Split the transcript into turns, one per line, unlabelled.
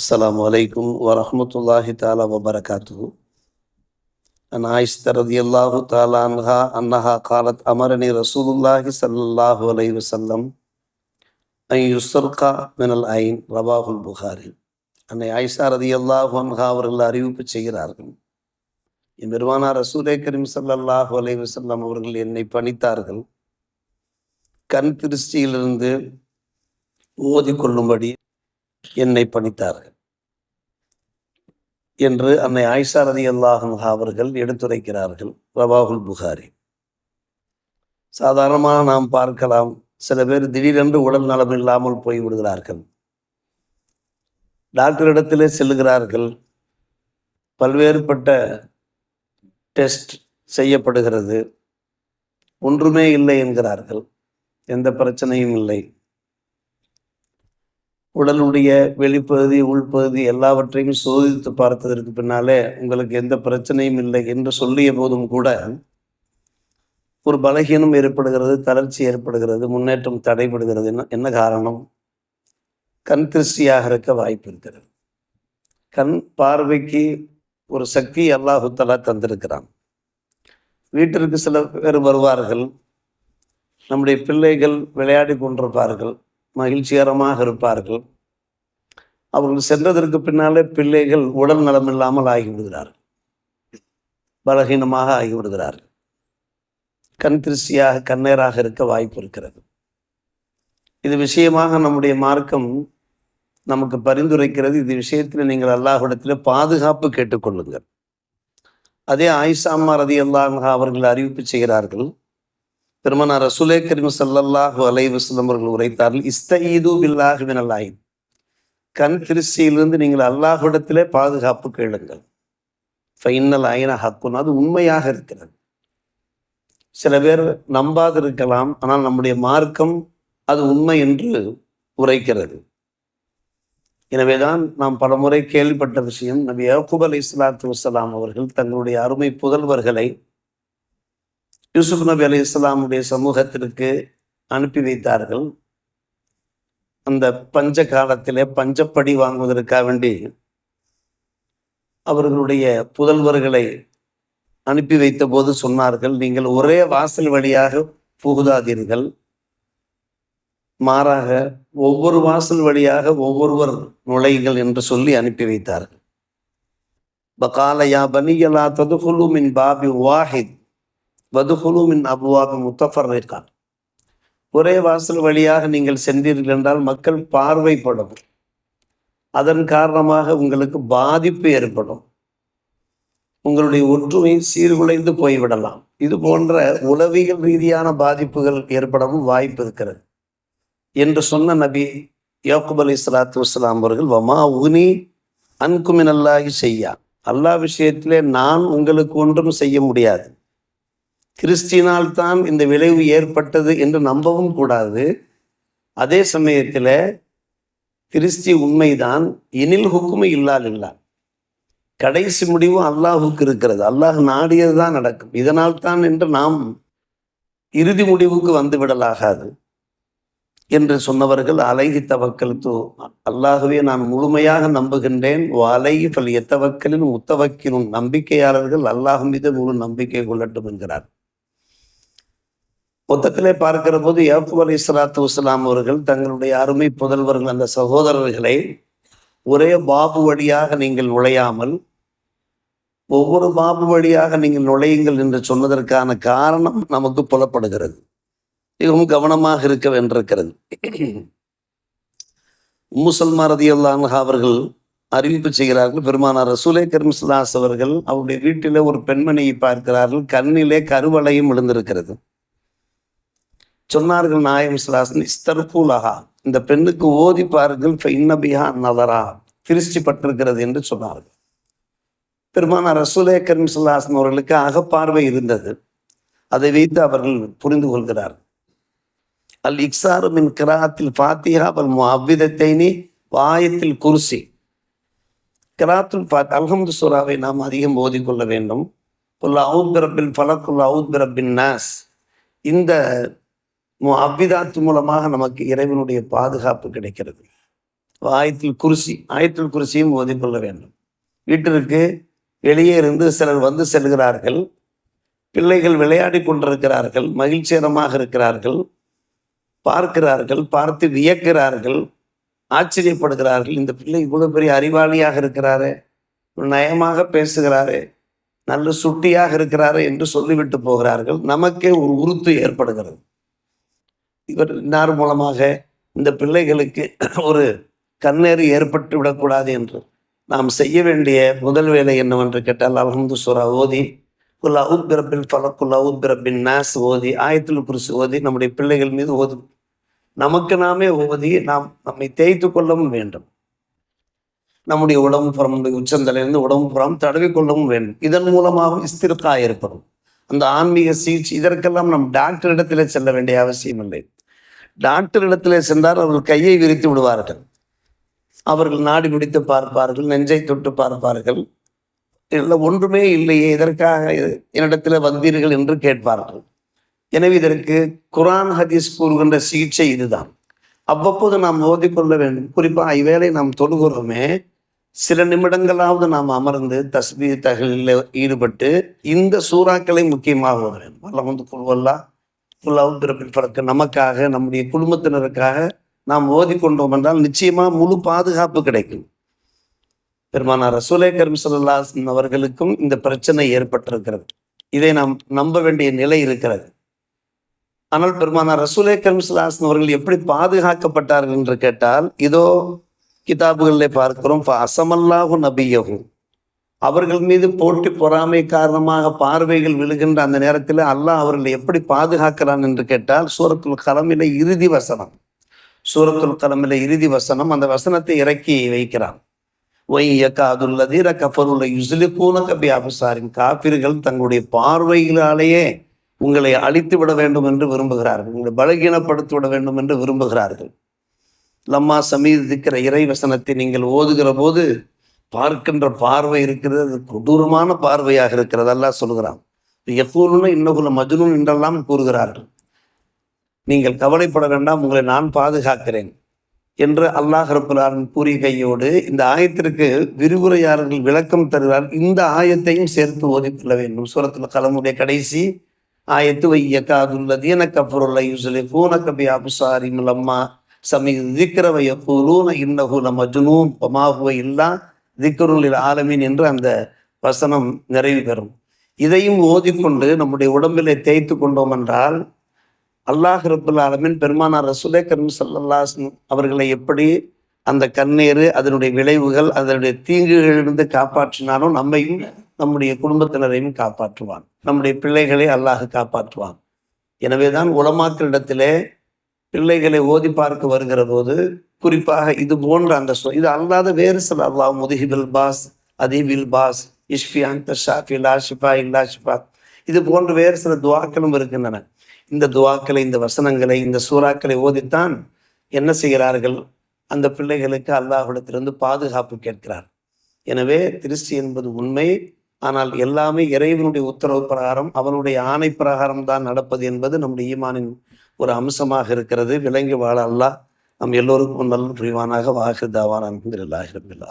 السلام عليكم ورحمة الله تعالى وبركاته عن عائشة رضي الله تعالى عنها أنها قالت أمرني رسول الله صلى الله عليه وسلم أن يسرق من العين رواه البخاري அன்னை ஆயிஷா ரதி அல்லாஹு அன்ஹா அவர்கள் அறிவிப்பு செய்கிறார்கள் என் பெருமானார் ரசூலே கரீம் ஸல்லல்லாஹு அலைஹி வஸல்லம் அவர்கள் என்னை பணித்தார்கள் கண் திருஷ்டியிலிருந்து ஓதி கொள்ளும்படி என்னை பணித்தார்கள். என்று அன்னை ஆயிஷா ரதி அல்லாஹன்ஹா அவர்கள் எடுத்துரைக்கிறார்கள் ரபாகுல் புகாரி. சாதாரணமாக நாம் பார்க்கலாம் சில பேர் திடீரென்று உடல் நலம் இல்லாமல் போய் விடுகிறார்கள் டாக்டரிடத்திலே செல்லுகிறார்கள். பல்வேறுபட்ட டெஸ்ட் செய்யப்படுகிறது. ஒன்றுமே இல்லை என்கிறார்கள். எந்த பிரச்சனையும் இல்லை. உடலுடைய வெளிப்பகுதி உள்பகுதி எல்லாவற்றையும் சோதித்து பார்த்ததற்கு பின்னாலே உங்களுக்கு எந்த பிரச்சனையும் இல்லை என்று சொல்லிய போதும் கூட ஒரு பலகீனம் ஏற்படுகிறது தளர்ச்சி ஏற்படுகிறது முன்னேற்றம் தடைபடுகிறது. என்ன என்ன காரணம்? கண் திருஷ்டியாக இருக்க வாய்ப்பு இருக்கிறது. கண் பார்வைக்கு ஒரு சக்தி அல்லாஹுத்தலா தந்திருக்கிறான். வீட்டிற்கு சில பேர் வருவார்கள். நம்முடைய பிள்ளைகள் விளையாடி கொண்டிருப்பார்கள். மகிழ்ச்சிகரமாக இருப்பார்கள். அவர்கள் சென்றதற்கு பின்னாலே பிள்ளைகள் உடல் நலம் இல்லாமல் ஆகிவிடுகிறார்கள். பலகீனமாக ஆகிவிடுகிறார்கள். கண் திருஷ்டியாக கண்ணேராக இருக்க வாய்ப்பு இருக்கிறது. இது விஷயமாக நம்முடைய மார்க்கம் நமக்கு பரிந்துரைக்கிறது. இது விஷயத்தில் நீங்கள் அல்லாஹிடத்தில் பாதுகாப்பு கேட்டுக்கொள்ளுங்கள் அதே ஆயிஷாமா ரதி அல்லாஹா அவர்கள் அறிவிப்பு செய்கிறார்கள். திருமண ரசூலே கரீம் சல்லல்லாஹு அலைஹி அவர்கள் உரைத்தார்கள் இஸ்தஈது பில்லாஹி அல்லாயின் கண் திருச்சியிலிருந்து நீங்கள் அல்லாஹுடத்திலே பாதுகாப்பு கேளுங்கள். ஃபைனல் ஆயின ஹக்குன். அது உண்மையாக இருக்கிறது. சில பேர் நம்பாதிருக்கலாம் ஆனால் நம்முடைய மார்க்கம் அது உண்மை என்று உரைக்கிறது. எனவேதான் நாம் பலமுறை கேள்விப்பட்ட விஷயம் நபி யக்கூப் அலி இஸ்லாத்து வசலாம் அவர்கள் தங்களுடைய அருமை புதல்வர்களை யூசுப் நபி அலி இஸ்லாமுடைய சமூகத்திற்கு அனுப்பி வைத்தார்கள். அந்த பஞ்ச காலத்திலே பஞ்சப்படி வாங்குவதற்காக வேண்டி அவர்களுடைய புதல்வர்களை அனுப்பி வைத்த போது சொன்னார்கள் நீங்கள் ஒரே வாசல் வழியாக புகுதாதீர்கள். மாறாக ஒவ்வொரு வாசல் வழியாக ஒவ்வொருவர் நுழையுங்கள் என்று சொல்லி அனுப்பி வைத்தார்கள். பகாலயா பனியலா ததுகுலு மின் பாபி வாஹித். வதுகுலு மின் அபுவாபி முத்தஃபர்ரிகா ஒரே வாசல் வழியாக நீங்கள் சென்றீர்கள் என்றால் மக்கள் பார்வைப்படும். அதன் காரணமாக உங்களுக்கு பாதிப்பு ஏற்படும். உங்களுடைய ஒற்றுமை சீர்குலைந்து போய்விடலாம். இது போன்ற உளவியல் ரீதியான பாதிப்புகள் ஏற்படவும் வாய்ப்பு இருக்கிறது. என்று சொன்ன நபி யாக்குப் அலி சலாத்து வஸ்லாம் அவர்கள் வமா உனி அன்குமின் அல்லாஹி செய்யா அல்லாஹ் விஷயத்திலே நான் உங்களுக்கு ஒன்றும் செய்ய முடியாது. கிறிஸ்டினால் தான் இந்த விளைவு ஏற்பட்டது என்று நம்பவும் கூடாது. அதே சமயத்தில் கிறிஸ்டி உண்மைதான் எனில் ஹுக்குமை இல்லால் இல்லா கடைசி முடிவு அல்லாஹுக்கு இருக்கிறது. அல்லாஹ் நாடியது தான் நடக்கும். இதனால் தான் என்று நாம் இறுதி முடிவுக்கு வந்து விடலாகாது என்று சொன்னவர்கள் அலைகி தவக்கல் தூ அல்லாகவே நான் முழுமையாக நம்புகின்றேன். அலைகி பல் எத்தவக்கலின் முத்தவக்கினும் நம்பிக்கையாளர்கள் அல்லாஹ் மீது முழு நம்பிக்கை கொள்ளட்டும் என்கிறார். மொத்தத்திலே பார்க்கிற போது யாக்கூப் அலி சலாத்து வஸ்லாம் அவர்கள் தங்களுடைய அருமை புதல்வர்கள் அந்த சகோதரர்களை ஒரே பாபு வழியாக நீங்கள் நுழையாமல் ஒவ்வொரு பாபு வழியாக நீங்கள் நுழையுங்கள் என்று சொன்னதற்கான காரணம் நமக்கு புலப்படுகிறது. மிகவும் கவனமாக இருக்க வேண்டியிருக்கிறது. முசல்மா ரதி அவர்கள் அறிவிப்பு செய்கிறார்கள் பெருமானார் ரசூலே கர்மிஸ்லாஸ் அவர்கள் அவருடைய வீட்டிலே ஒரு பெண்மணியை பார்க்கிறார்கள் கண்ணிலே கருவளையும் விழுந்திருக்கிறது. சொன்னார்கள் நாயம் சிலாசன் இஸ்தர்பூலகா இந்த பெண்ணுக்கு ஓதி பாருங்கள் இன்னபியா நதரா. திருஷ்டிப்பட்டிருக்கிறது என்று சொன்னார்கள். பெருமான ரசூலே கர்மிஸ்லாசன் அவர்களுக்கு அகப்பார்வை இருந்தது. அதை வைத்து அவர்கள் புரிந்து கொள்கிறார்கள் அல் இக்ஸாரு மின் கிராத்தில் ஃபாத்தியா வல் அவ்விதத்தைனி வாயத்தில் குர்சி. கிராத்துல் ஃபாத் அல்ஹம்து சூராவை நாம் அதிகம் ஓதிக்கொள்ள வேண்டும். உள்ள அவுத் பிரபின் ஃபலக்குல் அவுத் பிரபின் நாஸ். இந்த அவ்விதாத்து மூலமாக நமக்கு இறைவனுடைய பாதுகாப்பு கிடைக்கிறது. ஆயத்தில் குருசி ஆயத்தில் குருசியும் ஓதிக்கொள்ள வேண்டும். வீட்டிற்கு வெளியே இருந்து சிலர் வந்து செல்கிறார்கள். பிள்ளைகள் விளையாடி கொண்டிருக்கிறார்கள் மகிழ்ச்சிகரமாக இருக்கிறார்கள் பார்க்கிறார்கள் பார்த்து வியக்கிறார்கள் ஆச்சரியப்படுகிறார்கள். இந்த பிள்ளை இவ்வளோ பெரிய அறிவாளியாக இருக்கிறாரே நயமாக பேசுகிறாரே நல்ல சுட்டியாக இருக்கிறாரே என்று சொல்லிவிட்டு போகிறார்கள். நமக்கே ஒரு உறுத்து ஏற்படுகிறது. இவர் இன்னார் மூலமாக இந்த பிள்ளைகளுக்கு ஒரு கண்ணேறு ஏற்பட்டு விடக்கூடாது என்று. நாம் செய்ய வேண்டிய முதல் வேலை என்னவென்று கேட்டால் அலமது சுரா ஓதி குல் அவுத் பிரபின் ஃபலக்குல் அவுத் பிரபின் நாஸ் ஓதி ஆயத்தில் குருசு ஓதி நம்முடைய பிள்ளைகள் மீது ஓது. நமக்கு நாமே ஓதி நாம் நம்மை தேய்த்து கொள்ளவும் வேண்டும். நம்முடைய உடம்பு புறம் உச்சந்தலையிலிருந்து உடம்பு புறம் தடவி கொள்ளவும் வேண்டும். இதன் மூலமாகவும் இஸ்திருக்கா ஏற்படும். அந்த ஆன்மீக சிகிச்சை இதற்கெல்லாம் நம் டாக்டரிடத்தில் செல்ல வேண்டிய அவசியம் இல்லை டாக்டர் இடத்திலே சென்றால் அவர்கள் கையை விரித்து விடுவார்கள். அவர்கள் நாடி பிடித்து பார்ப்பார்கள் நெஞ்சை தொட்டு பார்ப்பார்கள். இல்லை ஒன்றுமே இல்லையே இதற்காக என்னிடத்தில் வந்தீர்கள் என்று கேட்பார்கள். எனவே இதற்கு குரான் ஹதீஸ் கூறுகின்ற சிகிச்சை இதுதான். அவ்வப்போது நாம் ஓதிக்கொள்ள வேண்டும். குறிப்பாக இவ்வேளை நாம் தொழுகிறோமே சில நிமிடங்களாவது நாம் அமர்ந்து தஸ்பீர் தகலில் ஈடுபட்டு இந்த சூறாக்களை முக்கியமாக ஓத வேண்டும். கொள்வல்லாம் வந்து குழுவல்லா குல்லாவுப்பிறப்பில் பறக்க நமக்காக நம்முடைய குடும்பத்தினருக்காக நாம் ஓதிக்கொண்டோம் என்றால் நிச்சயமா முழு பாதுகாப்பு கிடைக்கும். பெருமானார் ரசூலே கரும் அவர்களுக்கும் இந்த பிரச்சனை ஏற்பட்டிருக்கிறது. இதை நாம் நம்ப வேண்டிய நிலை இருக்கிறது. ஆனால் பெருமானார் ரசூலே கரும்சல்லாசன் அவர்கள் எப்படி பாதுகாக்கப்பட்டார்கள் என்று கேட்டால் இதோ கிதாபுகளில் பார்க்கிறோம் அசமல்லாகும் நபியகும் அவர்கள் மீது போட்டி பொறாமை காரணமாக பார்வைகள் விழுகின்ற அந்த நேரத்தில் அல்லாஹ் அவர்களை எப்படி பாதுகாக்கிறான் என்று கேட்டால் சூரத்துல் கலமில இறுதி வசனம். சூரத்துல் கலமில இறுதி வசனம் அந்த வசனத்தை இறக்கி வைக்கிறான். ஒய் கஃபருள்ள யுசிலிப்பூன கபி அபசாரின் காப்பிர்கள் தங்களுடைய பார்வைகளாலேயே உங்களை அழித்து விட வேண்டும் என்று விரும்புகிறார்கள். உங்களை பலகீனப்படுத்தி விட வேண்டும் என்று விரும்புகிறார்கள். லம்மா சமீதிக்கிற இறை வசனத்தை நீங்கள் ஓதுகிற போது பார்க்கின்ற பார்வை இருக்கிறது அது கொடூரமான பார்வையாக இருக்கிறது அல்லாஹ் சொல்கிறான். எப்பூர்னு இன்னகுல மஜ்னூன் என்றெல்லாம் கூறுகிறார்கள். நீங்கள் கவலைப்பட வேண்டாம் உங்களை நான் பாதுகாக்கிறேன் என்று அல்லாஹ் ரபுல்லாரன் கூறிய கையோடு இந்த ஆயத்திற்கு விரிவுரையாளர்கள் விளக்கம் தருகிறார். இந்த ஆயத்தையும் சேர்த்து ஓதிக்கொள்ள வேண்டும். சூரத்தில் கலமுடைய கடைசி ஆயத்து வையக்காதுள்ளது எனக்கு அப்புறம் யூசலி பூனக்கபி அபுசாரி முலம்மா சமி திக்கிறவைய பூலூன இன்னகுல மஜ்னூன் பமாகுவை இல்லா திக்கருளில் ஆலமீன் என்று அந்த வசனம் நிறைவு பெறும். இதையும் ஓதிக்கொண்டு நம்முடைய உடம்பிலே தேய்த்து கொண்டோம் என்றால் அல்லாஹ் ரபுல் ஆலமின் பெருமானார் ரசுலே கரும் சல்லாஸ் அவர்களை எப்படி அந்த கண்ணீர் அதனுடைய விளைவுகள் அதனுடைய தீங்குகளிலிருந்து காப்பாற்றினாலும் நம்மையும் நம்முடைய குடும்பத்தினரையும் காப்பாற்றுவான். நம்முடைய பிள்ளைகளை அல்லாஹ் காப்பாற்றுவான். எனவேதான் உலமாக்களிடத்திலே பிள்ளைகளை ஓதி பார்க்க வருகிற போது குறிப்பாக இது போன்ற அந்த இது அல்லாத வேறு சில அல்லாஹ் முதுகிபில் பாஸ் அதீபில் பாஸ் இஷ்பி அந்த ஷாஃபி லா ஷிஃபா இல்லா ஷிஃபா. இது போன்ற வேறு சில துவாக்களும் இருக்கின்றன. இந்த துவாக்களை இந்த வசனங்களை இந்த சூறாக்களை ஓதித்தான் என்ன செய்கிறார்கள்? அந்த பிள்ளைகளுக்கு அல்லாஹிடத்திலிருந்து பாதுகாப்பு கேட்கிறார். எனவே திருஷ்டி என்பது உண்மை ஆனால் எல்லாமே இறைவனுடைய உத்தரவு பிரகாரம் அவனுடைய ஆணை பிரகாரம் தான் நடப்பது என்பது நம்முடைய ஈமானின் ஒரு அம்சமாக இருக்கிறது. விலங்கி வாழ அல்லாஹ் நம் எல்லோருக்கும் நல்ல புரிவானாக வாகிருதாவான் அன்பு இல்லாஹிரபில்லா